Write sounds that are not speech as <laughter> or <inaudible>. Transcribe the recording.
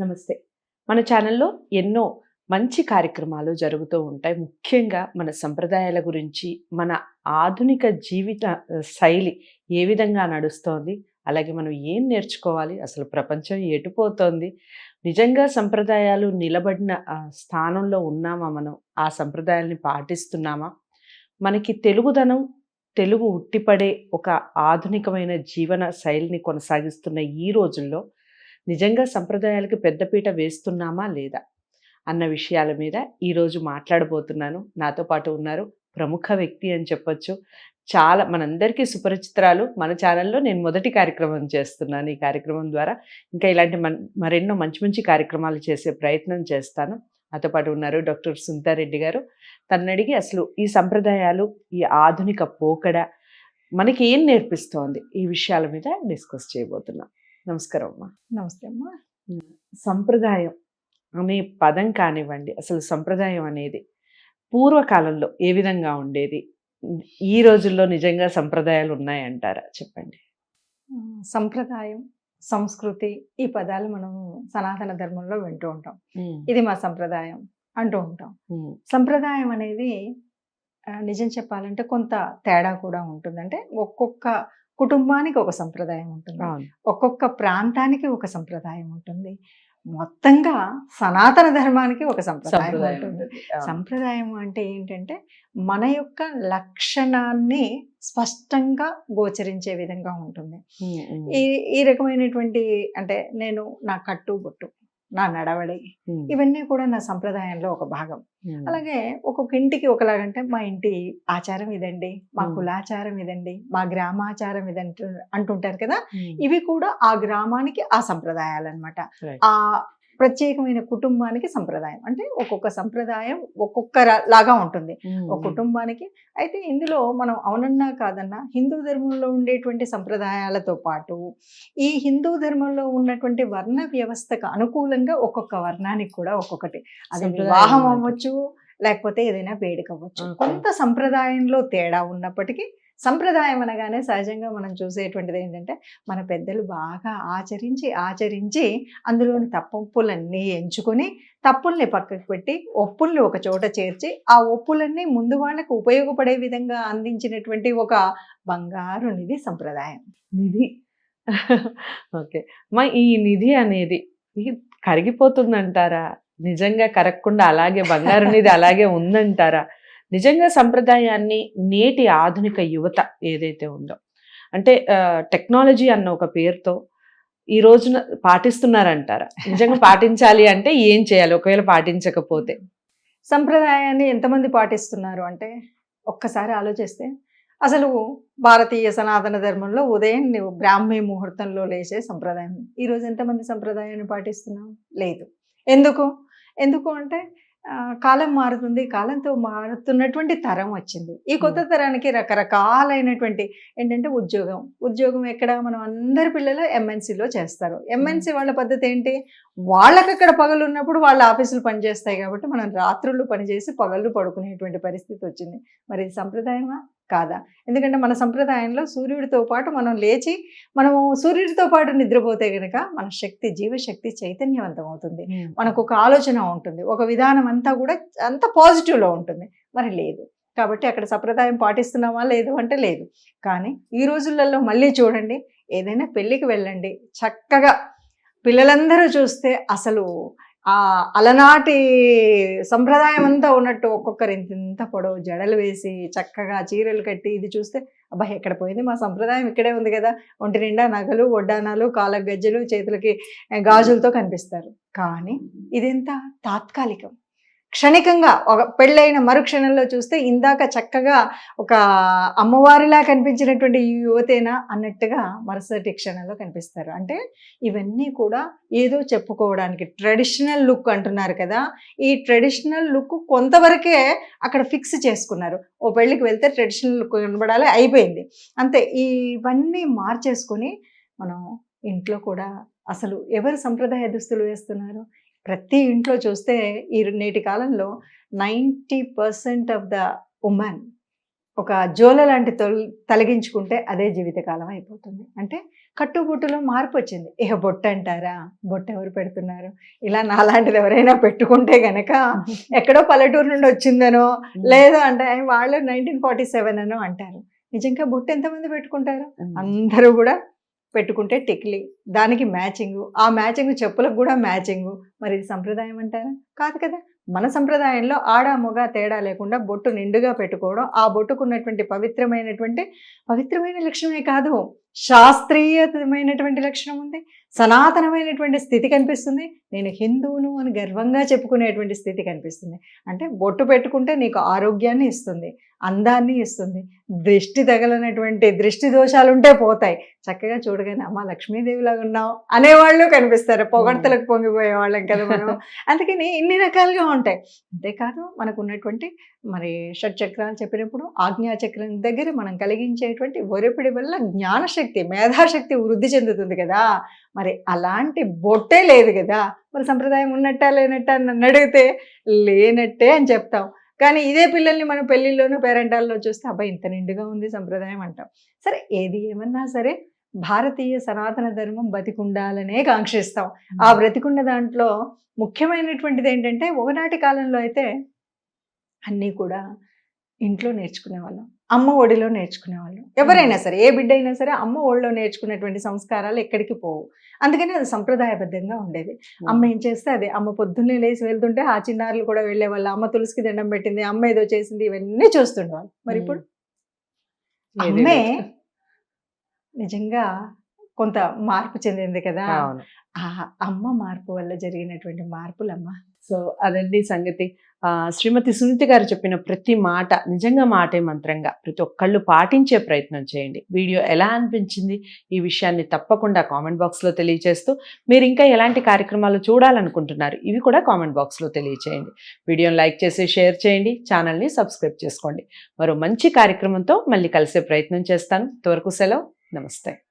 నమస్తే. మన ఛానల్లో ఎన్నో మంచి కార్యక్రమాలు జరుగుతూ ఉంటాయి. ముఖ్యంగా మన సంప్రదాయాల గురించి మన ఆధునిక జీవిత శైలి ఏ విధంగా నడుస్తోంది అలాగే మనం ఏం నేర్చుకోవాలి అసలు ప్రపంచం ఎటుపోతోంది నిజంగా సంప్రదాయాలు నిలబడిన స్థానంలో ఉన్నామా మనం ఆ సంప్రదాయాల్ని పాటిస్తున్నామా? మనకి తెలుగుదనం తెలుగు ఉట్టిపడే ఒక ఆధునికమైన జీవన శైలిని కొనసాగిస్తున్న ఈ రోజుల్లో నిజంగా సంప్రదాయాలకి పెద్దపీట వేస్తున్నామా లేదా అన్న విషయాల మీద ఈరోజు మాట్లాడబోతున్నాను. నాతో పాటు ఉన్నారు ప్రముఖ వ్యక్తి అని చెప్పొచ్చు. చాలా మనందరికీ సుపరిచిత్రాలు. మన ఛానల్లో నేను మొదటి కార్యక్రమం చేస్తున్నాను. ఈ కార్యక్రమం ద్వారా ఇంకా ఇలాంటి మన్- మరెన్నో మంచి మంచి కార్యక్రమాలు చేసే ప్రయత్నం చేస్తాను. నాతో పాటు ఉన్నారు డాక్టర్ సుంతారెడ్డి గారు. తన్నడిగి అసలు ఈ సంప్రదాయాలు ఈ ఆధునిక పోకడ మనకి ఏం నేర్పిస్తోంది? ఈ విషయాల మీద డిస్కస్ చేయబోతున్నాం. నమస్కారం అమ్మా. నమస్తే అమ్మా. సంప్రదాయం అనే పదం కానివ్వండి అసలు సంప్రదాయం అనేది పూర్వకాలంలో ఏ విధంగా ఉండేది? ఈ రోజుల్లో నిజంగా సంప్రదాయాలు ఉన్నాయంటారా? చెప్పండి. సంప్రదాయం సంస్కృతి ఈ పదాలు మనం సనాతన ధర్మంలో వింటూ ఉంటాం. ఇది మా సంప్రదాయం అంటూ ఉంటాం. సంప్రదాయం అనేది నిజం చెప్పాలంటే కొంత తేడా కూడా ఉంటుంది అంటే ఒక్కొక్క కుటుంబానికి ఒక సంప్రదాయం ఉంటుంది. ఒక్కొక్క ప్రాంతానికి ఒక సంప్రదాయం ఉంటుంది. మొత్తంగా సనాతన ధర్మానికి ఒక సంప్రదాయం ఉంటుంది. సంప్రదాయం అంటే ఏంటంటే మన యొక్క లక్షణాన్ని స్పష్టంగా గోచరించే విధంగా ఉంటుంది. ఈ ఈ రకమైనటువంటి అంటే నేను నా కట్టు బొట్టు నా నడవడి. ఇవన్నీ కూడా నా సంప్రదాయంలో ఒక భాగం. అలాగే ఒక్కొక్క ఇంటికి ఒకలాగంటే మా ఇంటి ఆచారం ఇదండి మా. కులాచారం ఇదండి మా గ్రామాచారం ఇదంటూ అంటుంటారు కదా ఇవి కూడా ఆ గ్రామానికి ఆ సంప్రదాయాలు అనమాట. ఆ ప్రత్యేకమైన కుటుంబానికి సంప్రదాయం. అంటే ఒక్కొక్క సంప్రదాయం ఒక్కొక్క లాగా ఉంటుంది. ఒక కుటుంబానికి. అయితే ఇందులో మనం అవునన్నా కాదన్నా హిందూ ధర్మంలో ఉండేటువంటి సంప్రదాయాలతో పాటు ఈ హిందూ ధర్మంలో ఉన్నటువంటి వర్ణ వ్యవస్థకు అనుకూలంగా ఒక్కొక్క వర్ణానికి కూడా ఒక్కొక్కటి. అది వివాహం. అవ్వచ్చు లేకపోతే ఏదైనా వేడుక అవ్వచ్చు. కొంత సంప్రదాయంలో తేడా ఉన్నప్పటికీ సంప్రదాయం అనగానే సహజంగా మనం చూసేటువంటిది ఏంటంటే మన పెద్దలు బాగా ఆచరించి ఆచరించి అందులోని తప్పొప్పులన్నీ ఎంచుకొని తప్పుల్ని పక్కకు పెట్టి ఒప్పుల్ని ఒక చోట చేర్చి ఆ ఒప్పులన్నీ ముందు వాళ్ళకు ఉపయోగపడే విధంగా అందించినటువంటి ఒక బంగారు నిధి సంప్రదాయం. నిధి. ఓకే. మా ఈ నిధి అనేది ఇది కరిగిపోతుందంటారా? నిజంగా కరగకుండా అలాగే బంగారు నిధి అలాగే ఉందంటారా? నిజంగా సంప్రదాయాన్ని నేటి ఆధునిక యువత ఏదైతే ఉందో. అంటే టెక్నాలజీ అన్న ఒక పేరుతో ఈ రోజున పాటిస్తున్నారంటారా? నిజంగా <laughs> పాటించాలి అంటే ఏం చేయాలి? ఒకవేళ పాటించకపోతే. సంప్రదాయాన్ని ఎంతమంది పాటిస్తున్నారు అంటే ఒక్కసారి ఆలోచిస్తే అసలు భారతీయ సనాతన ధర్మంలో ఉదయం నువ్వు బ్రాహ్మీ ముహూర్తంలో లేచే సంప్రదాయం. ఈరోజు ఎంతమంది సంప్రదాయాన్ని పాటిస్తున్నాం లేదు. ఎందుకు? ఎందుకు అంటే కాలం మారుతుంది. కాలంతో మారుతున్నటువంటి తరం వచ్చింది. ఈ కొత్త తరానికి రకరకాలైనటువంటి ఏంటంటే ఉద్యోగం. ఉద్యోగం ఎక్కడ? మనం అందరి పిల్లలు ఎంఎన్సీలో చేస్తారు. ఎంఎన్సీ వాళ్ళ పద్ధతి ఏంటి? వాళ్ళకి అక్కడ పగలు ఉన్నప్పుడు వాళ్ళ ఆఫీసులు పనిచేస్తాయి కాబట్టి మనం రాత్రులు పనిచేసి పగళ్ళు పడుకునేటువంటి పరిస్థితి వచ్చింది. మరి ఇది సంప్రదాయమా? కాదా? ఎందుకంటే మన సంప్రదాయంలో సూర్యుడితో పాటు మనం లేచి మనము సూర్యుడితో పాటు నిద్రపోతే గనక మన శక్తి జీవశక్తి చైతన్యవంతం అవుతుంది మనకు ఒక ఆలోచన ఉంటుంది. ఒక విధానం అంతా కూడా అంత పాజిటివ్లో ఉంటుంది. మరి లేదు. కాబట్టి అక్కడ సంప్రదాయం పాటిస్తున్నామా? లేదు అంటే లేదు. కానీ ఈ రోజులలో మళ్ళీ చూడండి. ఏదైనా పెళ్ళికి వెళ్ళండి. చక్కగా పిల్లలందరూ చూస్తే అసలు ఆ అలనాటి సంప్రదాయం అంతా ఉన్నట్టు ఒక్కొక్కరు ఇంత ఇంత పొడవు జడలు వేసి చక్కగా చీరలు కట్టి ఇది చూస్తే అబ్బా ఎక్కడ పోయింది మా సంప్రదాయం? ఇక్కడే ఉంది కదా. ఒంటి నిండా నగలు ఒడ్డానాలు కాళ్ళ గజ్జలు చేతులకి గాజులతో కనిపిస్తారు. కానీ ఇదెంత తాత్కాలికం? క్షణికంగా ఒక పెళ్ళైన మరుక్షణంలో చూస్తే ఇందాక చక్కగా ఒక అమ్మవారిలా కనిపించినటువంటి ఈ యువతేనా అన్నట్టుగా మరుసటి క్షణంలో కనిపిస్తారు. అంటే ఇవన్నీ కూడా ఏదో చెప్పుకోవడానికి ట్రెడిషనల్ లుక్ అంటున్నారు కదా. ఈ ట్రెడిషనల్ లుక్ కొంతవరకే అక్కడ ఫిక్స్ చేసుకున్నారు. ఓ పెళ్ళికి వెళ్తే ట్రెడిషనల్ లుక్ కనబడాలి అయిపోయింది. అంతే. ఇవన్నీ మార్చేసుకొని మనం ఇంట్లో కూడా అసలు ఎవరు సంప్రదాయ దుస్తులు వేస్తున్నారు? ప్రతి ఇంట్లో చూస్తే ఈ నేటి కాలంలో ninety percent of the women ఒక జోల లాంటి తొల్ తొలగించుకుంటే అదే జీవితకాలం అయిపోతుంది. అంటే కట్టుబొట్టులో మార్పు వచ్చింది. ఇక బొట్టు అంటారా? బొట్టు ఎవరు పెడుతున్నారు? ఇలా నాలాంటిది ఎవరైనా పెట్టుకుంటే గనక ఎక్కడో పల్లెటూరు నుండి వచ్చిందనో లేదు అంటే వాళ్ళు నైన్టీన్ ఫార్టీ సెవెన్ అనో అంటారు. నిజంగా బొట్టు ఎంతమంది పెట్టుకుంటారు? అందరూ కూడా పెట్టుకుంటే టిక్లీ దానికి మ్యాచింగ్. ఆ మ్యాచింగ్ చెప్పులకు కూడా మ్యాచింగ్. మరి ఇది సంప్రదాయం అంటారా? కాదు కదా. మన సంప్రదాయంలో ఆడ మొగ తేడా లేకుండా బొట్టు నిండుగా పెట్టుకోవడం ఆ బొట్టుకున్నటువంటి పవిత్రమైనటువంటి పవిత్రమైన లక్షణమే కాదు. శాస్త్రీయమైనటువంటి లక్షణం ఉంది. సనాతనమైనటువంటి స్థితి కనిపిస్తుంది. నేను హిందువును అని గర్వంగా చెప్పుకునేటువంటి స్థితి కనిపిస్తుంది. అంటే బొట్టు పెట్టుకుంటే నీకు ఆరోగ్యాన్ని ఇస్తుంది. అందాన్ని ఇస్తుంది. దృష్టి తగలనటువంటి దృష్టి దోషాలు ఉంటే పోతాయి. చక్కగా చూడగానే అమ్మ లక్ష్మీదేవిలాగా ఉన్నావు అనేవాళ్ళు కనిపిస్తారు. పొగడతలకు పొంగిపోయే వాళ్ళం కదా మనం అందుకని ఇన్ని రకాలుగా ఉంటాయి. అంతేకాదు మనకు ఉన్నటువంటి మరి షట్చక్రాలు చెప్పినప్పుడు ఆజ్ఞాచక్రం దగ్గర మనం కలిగించేటువంటి ఒరిపిడి వల్ల జ్ఞానశక్తి మేధాశక్తి వృద్ధి చెందుతుంది కదా. మరి అలాంటి బొట్టే లేదు కదా. మరి సంప్రదాయం ఉన్నట్టా లేనట్టా అని నన్ను అడిగితే లేనట్టే అని చెప్తాం. కానీ ఇదే పిల్లల్ని మనం పెళ్ళిళ్ళలోనూ పేరెంటాల్లో చూస్తే అబ్బాయి ఇంత నిండుగా ఉంది సంప్రదాయం అంటాం. సరే ఏది ఏమన్నా సరే భారతీయ సనాతన ధర్మం బతికుండాలనే కాంక్షిస్తాం. ఆ బ్రతికున్న దాంట్లో ముఖ్యమైనటువంటిది ఏంటంటే ఒకనాటి కాలంలో అయితే అన్నీ కూడా ఇంట్లో నేర్చుకునేవాళ్ళం. అమ్మ ఒడిలో నేర్చుకునేవాళ్ళం. ఎవరైనా సరే ఏ బిడ్డ అయినా సరే అమ్మ ఒడిలో నేర్చుకునేటువంటి సంస్కారాలు ఎక్కడికి పోవు. అందుకని అది సంప్రదాయబద్ధంగా ఉండేది. అమ్మ ఏం చేస్తే అదే అమ్మ పొద్దున్నే లేచి వెళ్తుంటే ఆ చిన్నారులు కూడా వెళ్ళేవాళ్ళు అమ్మ తులసికి దండం పెట్టింది అమ్మ ఏదో చేసింది ఇవన్నీ చూస్తుండేవాళ్ళు. మరి ఇప్పుడు? అమ్మే. నిజంగా కొంత మార్పు చెందింది కదా. ఆ అమ్మ మార్పు వల్ల జరిగినటువంటి మార్పులమ్మ. సో అదండి సంగతి. శ్రీమతి సునీత గారు చెప్పిన ప్రతి మాట నిజంగా మాటే మంత్రంగా. ప్రతి ఒక్కళ్ళు పాటించే ప్రయత్నం చేయండి. వీడియో ఎలా అనిపించింది? ఈ విషయాన్ని తప్పకుండా కామెంట్ బాక్స్లో తెలియజేస్తూ మీరు ఇంకా ఎలాంటి కార్యక్రమాలు చూడాలనుకుంటున్నారు? ఇవి కూడా కామెంట్ బాక్స్లో తెలియజేయండి వీడియోని లైక్ చేసి షేర్ చేయండి. ఛానల్ని సబ్స్క్రైబ్ చేసుకోండి. మరో మంచి కార్యక్రమంతో మళ్ళీ కలిసే ప్రయత్నం చేస్తాను. త్వరకు సెలవు. నమస్తే.